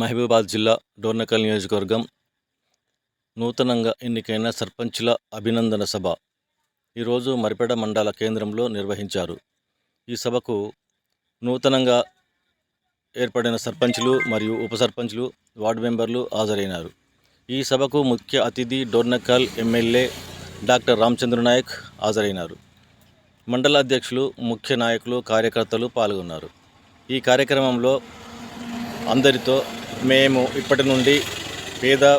మహబూబాద్ జిల్లా డోర్నకల్ నియోజకవర్గం నూతనంగా ఎన్నికైన సర్పంచుల అభినందన సభ ఈరోజు మరిపెడ మండల కేంద్రంలో నిర్వహించారు. ఈ సభకు నూతనంగా ఏర్పడిన సర్పంచులు మరియు ఉప సర్పంచులు వార్డు మెంబర్లు హాజరైనారు. ఈ సభకు ముఖ్య అతిథి డోర్నకల్ ఎమ్మెల్యే డాక్టర్ రామచంద్ర నాయక్ హాజరైనారు. మండల అధ్యక్షులు ముఖ్య నాయకులు కార్యకర్తలు పాల్గొన్నారు. ఈ కార్యక్రమంలో అందరితో మేము ఇప్పటి నుండి పేద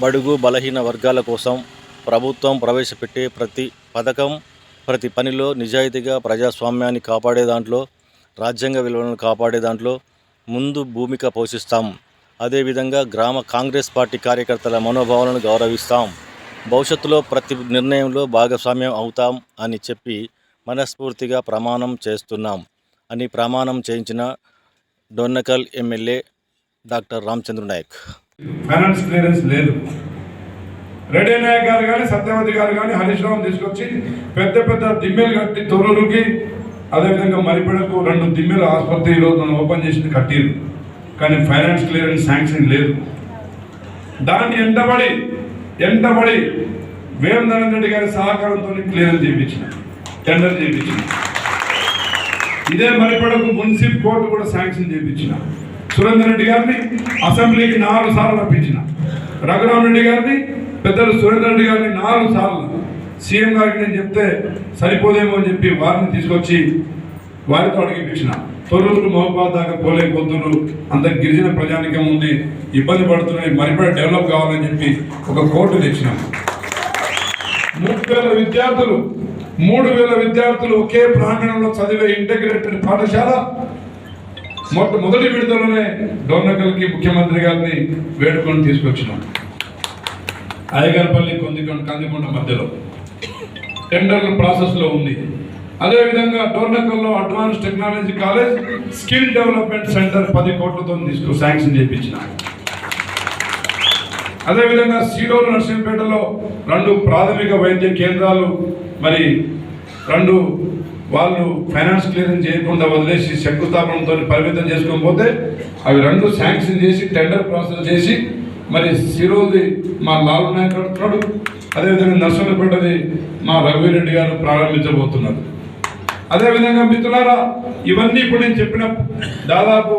బడుగు బలహీన వర్గాల కోసం ప్రభుత్వం ప్రవేశపెట్టే ప్రతి పథకం ప్రతి పనిలో నిజాయితీగా ప్రజాస్వామ్యాన్ని కాపాడే దాంట్లో రాజ్యాంగ విలువలను కాపాడే దాంట్లో ముందు భూమిక పోషిస్తాం. అదేవిధంగా గ్రామ కాంగ్రెస్ పార్టీ కార్యకర్తల మనోభావాలను గౌరవిస్తాం. భవిష్యత్తులో ప్రతి నిర్ణయంలో భాగస్వామ్యం అవుతాం అని చెప్పి మనస్ఫూర్తిగా ప్రమాణం చేస్తున్నాం అని ప్రమాణం చేయించిన Dornakal MLA doctor Ramachandra Naik. Finance clearance లేదు. రెడ్డి నాయక్ గారు కానీ సత్యవతి గారు కానీ హరీష్ రావు తీసుకొచ్చి పెద్ద పెద్ద దిమ్మెలు కట్టి తొర్రూరుకి అదేవిధంగా మరిపెడకు రెండు దిమ్మెల ఆసుపత్రి ఈరోజు మనం ఓపెన్ చేసింది కట్టిరు. కానీ ఫైనాన్స్ క్లియరెన్స్ శాంక్షన్ లేదు. దాన్ని ఎంటబడి ఎంటబడి వేమనారాయణ రెడ్డి గారి సహకారంతో క్లియరెన్స్ చేయించిన టెండర్ చేయించిన. ఇదే మరిపడకు మున్సిపల్ కోర్టు కూడా శాంక్షన్ చేయించిన. సురేందర్ రెడ్డి గారిని అసెంబ్లీకి నాలుగు సార్లు రప్పించిన. రఘురామ్ రెడ్డి గారిని పెద్దలు సురేందర్ రెడ్డి గారిని నాలుగు సార్లు. సీఎం గారికి నేను చెప్తే సరిపోదేమో అని చెప్పి వారిని తీసుకొచ్చి వారితో అడిగిపించిన తొర్రూరు మహబాద్ దాకా పోలేకపోతున్నారు అంత గిరిజన ప్రజానికం ఉంది. ఇబ్బంది పడుతున్నాయి. మరిపడ డెవలప్ కావాలని చెప్పి ఒక కోర్టు తెచ్చినాం. మూడు వేల విద్యార్థులు మూడు వేల విద్యార్థులు ఒకే ప్రాంగణంలో చదివే ఇంటగ్రేటెడ్ పాఠశాల మొట్ట మొదటి విడుదలనే డోర్నకల్కి ముఖ్యమంత్రి గారిని వేడుకొని తీసుకొచ్చినాం. అయ్యగారిపల్లి కొందికొండ కందికొండ మధ్యలో. టెండర్ల ప్రాసెస్లో ఉంది. అదేవిధంగా డోర్నకల్లో advance technology college skill development centre పది కోట్లతో తీసుకు శాంక్షన్ చేయించిన అదేవిధంగా సీడోలు నర్సింగ్పేటలో రెండు ప్రాథమిక వైద్య కేంద్రాలు మరి రెండు వాళ్ళు ఫైనాన్స్ క్లియరెన్స్ చేయకుండా వదిలేసి శంకుస్థాపనతో పరిమితం చేసుకోకపోతే పోతే అవి రెండు శాంక్షన్ చేసి టెండర్ ప్రాసెస్ చేసి మరి సిరోది మా లాల్ నాయక్ అంటున్నాడు. అదేవిధంగా నర్సంపేటది మా రఘువీరెడ్డి గారు ప్రారంభించబోతున్నారు. అదేవిధంగా మిత్రులారా ఇవన్నీ ఇప్పుడు నేను చెప్పిన దాదాపు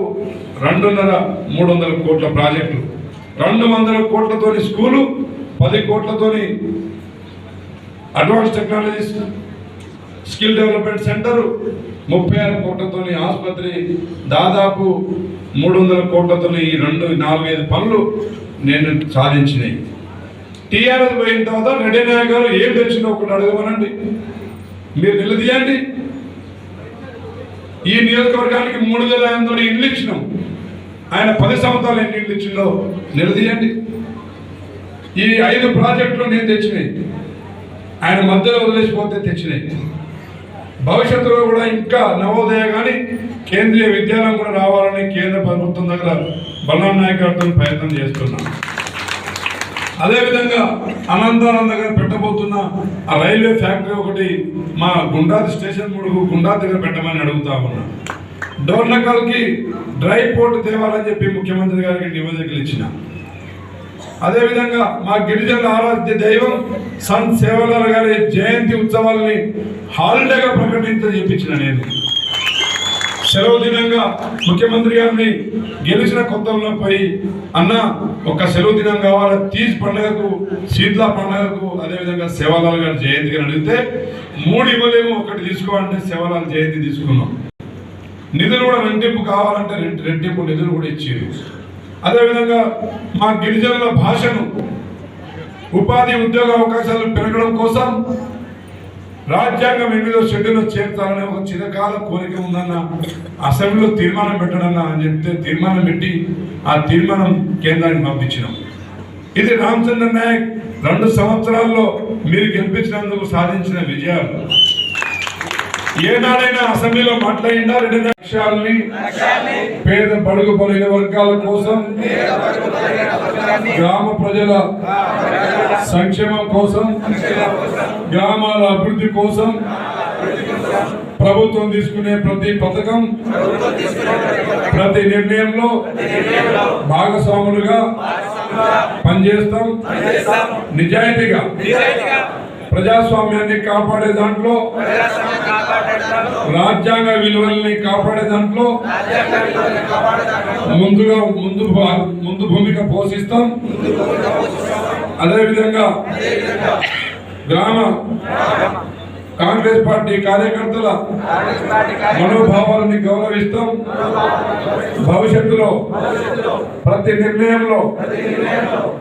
రెండున్నర మూడు వందల కోట్ల ప్రాజెక్టులు. రెండు వందల కోట్లతోని స్కూలు పది కోట్లతోని advance technologies skill development centre ముప్పై ఆరు కోట్లతో ఆసుపత్రి దాదాపు మూడు వందల కోట్లతో ఈ రెండు నాలుగైదు పనులు నేను సాధించినాయి. టీఆర్ఎస్ పోయిన తర్వాత రెడ్డి నాయక్ గారు ఏం తెచ్చినా ఒకటి అడగమనండి. మీరు నిలదీయండి. ఈ నియోజకవర్గానికి మూడు వేల ఐదు వందల ఇండ్లు ఇచ్చినాం. ఆయన పది సంవత్సరాలు ఎన్ని ఇండ్లు ఇచ్చిందో నిలదీయండి. ఈ ఐదు ప్రాజెక్టులు నేను తెచ్చినాయి. ఆయన మధ్యలో వదిలేసిపోతే తెచ్చినాయి. భవిష్యత్తులో కూడా ఇంకా నవోదయ కానీ కేంద్రీయ విద్యాలయం కూడా రావాలని కేంద్ర ప్రభుత్వం దగ్గర బలరాం నాయక్ గారితో ప్రయత్నం చేస్తున్నాం. అదేవిధంగా అనంతరం దగ్గర పెట్టబోతున్న ఆ రైల్వే ఫ్యాక్టరీ ఒకటి మా గుండాది స్టేషన్ ముడుగు గుండా దగ్గర పెట్టమని అడుగుతా ఉన్నా. డోర్నకల్కి డ్రై పోర్ట్ తేవాలని చెప్పి ముఖ్యమంత్రి గారికి నివేదికలు ఇచ్చిన. అదేవిధంగా మా గిరిజనుల ఆరాధ్య దైవం సంత్ సేవలాల్ గారి జయంతి ఉత్సవాల్ని హాలిడేగా ప్రకటించని చెప్పించిన నేను. సెలవు దినంగా ముఖ్యమంత్రి గారిని గెలిచిన కొత్తలో పోయి అన్న ఒక సెలవు దినం కావాలి? తీజ్ పండుగకు శీతల పండుగకు అదేవిధంగా సేవాలాల్ గారి జయంతికి అడిగితే మూడు ఇవ్వలేము ఒకటి తీసుకోవాలంటే సేవాలాల్ జయంతి తీసుకున్నాం. నిధులు కూడా రెండింపు కావాలంటే రెండు రెండింపు నిధులు కూడా ఇచ్చారు అదేవిధంగా మా గిరిజనుల భాషను ఉపాధి ఉద్యోగ అవకాశాలు పెరగడం కోసం రాజ్యాంగం ఎనిమిదో షెడ్యూల్లో చేర్చాలనే ఒక చిరకాల కోరిక ఉందన్న అసెంబ్లీలో తీర్మానం పెట్టడన్నా అని చెప్తే తీర్మానం పెట్టి ఆ తీర్మానం కేంద్రానికి పంపించినాం. ఇది రామచంద్ర నాయక్ రెండు సంవత్సరాల్లో మీరు గెలిపించినందుకు సాధించిన విజయాలు. ఏనాడైనా అసెంబ్లీలో మాట్లాడిందా? రెండు లక్ష్యాలని పేద బడుగు బలైన వర్గాల కోసం గ్రామ ప్రజల సంక్షేమం కోసం గ్రామాల అభివృద్ధి కోసం ప్రభుత్వం తీసుకునే ప్రతి పథకం ప్రతి నిర్ణయంలో భాగస్వాములుగా పనిచేస్తాం. నిజాయితీగా ప్రజాస్వామ్యాన్ని కాపాడే దాంట్లో రాజ్యాంగ విలువల్ని కాపాడే దాంట్లో ముందుగా ముందు ముందు భూమిక పోషిస్తాం. అదేవిధంగా గ్రామ కాంగ్రెస్ పార్టీ కార్యకర్తల మనోభావాలని గౌరవిస్తాం. భవిష్యత్తులో ప్రతి నిర్ణయంలో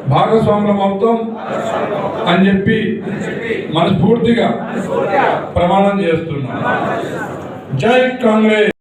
భాగస్వాములం అవుతాం. అని చెప్పి మనస్ఫూర్తిగా ప్రమాణం చేస్తున్నాం. జై కాంగ్రెస్!